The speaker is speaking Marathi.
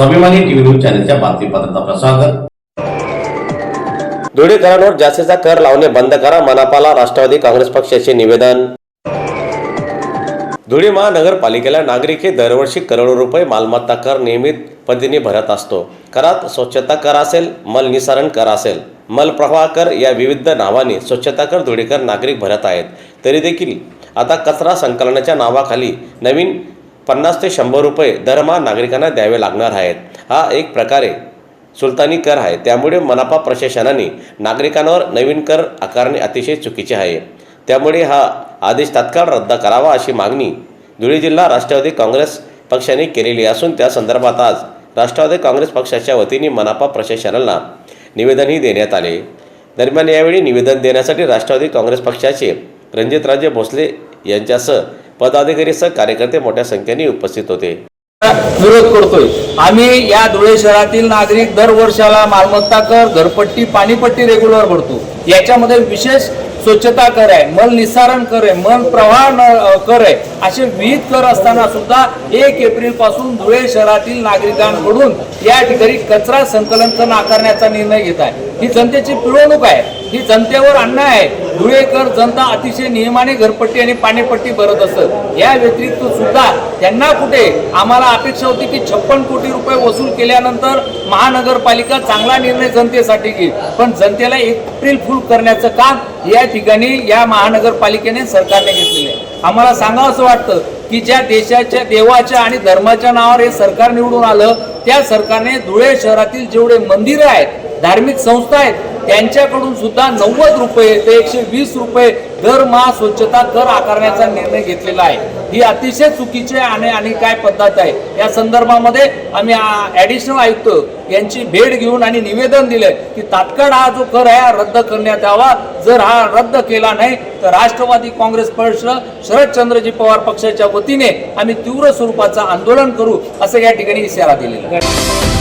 स्वाभिमानी टीव्ही न्यूज चॅनलच्या बातमीपत्रात आपलं स्वागत धुळेकरांवर जास्तीचा कर लावणे बंद करा मनापाला राष्ट्रवादी काँग्रेस पक्षाचे निवेदन. धुळे महानगरपालिकेला नागरिक हे दरवर्षी करोडो रुपये मालमत्ता कर नियमित पद्धतीने भरत असतो. करात स्वच्छता कर असेल मल निसारण कर असेल. मल प्रवाह कर या विविध नावाने स्वच्छता कर धुळेकर नागरिक भरत आहेत. तरी देखील आता कचरा संकलनाच्या नावाखाली नवीन पन्नास ते शंभर रुपये दरमहा नागरिकांना द्यावे लागणार आहेत. हा एक प्रकारे सुलतानी कर आहे. त्यामुळे मनापा प्रशासनाने नागरिकांवर नवीन कर आकारणे अतिशय चुकीचे आहे. त्यामुळे हा आदेश तात्काळ रद्द करावा अशी मागणी धुळे जिल्हा राष्ट्रवादी काँग्रेस पक्षाने केलेली असून त्या संदर्भात आज राष्ट्रवादी काँग्रेस पक्षाच्या वतीने मनापा प्रशासनाला निवेदनही देण्यात आले. दरम्यान यावेळी निवेदन देण्यासाठी राष्ट्रवादी काँग्रेस पक्षाचे रणजितराजे भोसले यांच्यासह पदाधिकारीसह कार्यकर्ते मोठ्या संख्येने उपस्थित होते. विरोध करतोय. आम्ही या धुळे शहरातील नागरिक दर वर्षाला मालमत्ता कर घरपट्टी पाणीपट्टी रेग्युलर भरतो. याच्यामध्ये विशेष स्वच्छता कर आहे मल निस्सारण कर आहे मल प्रवाह कर आहे. असे विविध कर असताना सुद्धा एक एप्रिलपासून धुळे शहरातील नागरिकांकडून या ठिकाणी कचरा संकलन कर आकारण्याचा निर्णय घेत आहे. ही जनतेची पिळवणूक आहे. ही जनतेवर अन्याय आहे. धुळेकर जनता अतिशय नियमाने घरपट्टी आणि पाणीपट्टी भरत असत. या व्यतिरिक्त सुद्धा त्यांना कुठे आम्हाला अपेक्षा होती की छप्पन कोटी रुपये वसूल केल्यानंतर महानगरपालिका चांगला निर्णय जनतेसाठी घेईल. पण जनतेला एप्रिल फुल करण्याचं काम या ठिकाणी या महानगरपालिकेने सरकारने घेतलेलं आहे. आम्हाला सांगा असं वाटतं की ज्या देशाच्या देवाच्या आणि धर्माच्या नावावर हे सरकार निवडून आलं त्या सरकारने धुळे शहरातील जेवढे मंदिरं आहेत धार्मिक संस्था आहेत त्यांच्याकडून सुद्धा नव्वद रुपये ते एकशे वीस रुपये दरमहा स्वच्छता कर आकारण्याचा निर्णय घेतलेला आहे. ही अतिशय चुकीची आणि आणि काय पद्धत आहे? या संदर्भामध्ये आम्ही ॲडिशनल आयुक्त यांची भेट घेऊन आणि निवेदन दिले की तात्काळ हा जो कर आहे रद्द करण्यात यावा. जर हा रद्द केला नाही तर राष्ट्रवादी काँग्रेस पक्ष शरदचंद्रजी पवार पक्षाच्या वतीने आम्ही तीव्र स्वरूपाचं आंदोलन करू असं या ठिकाणी इशारा दिलेला आहे.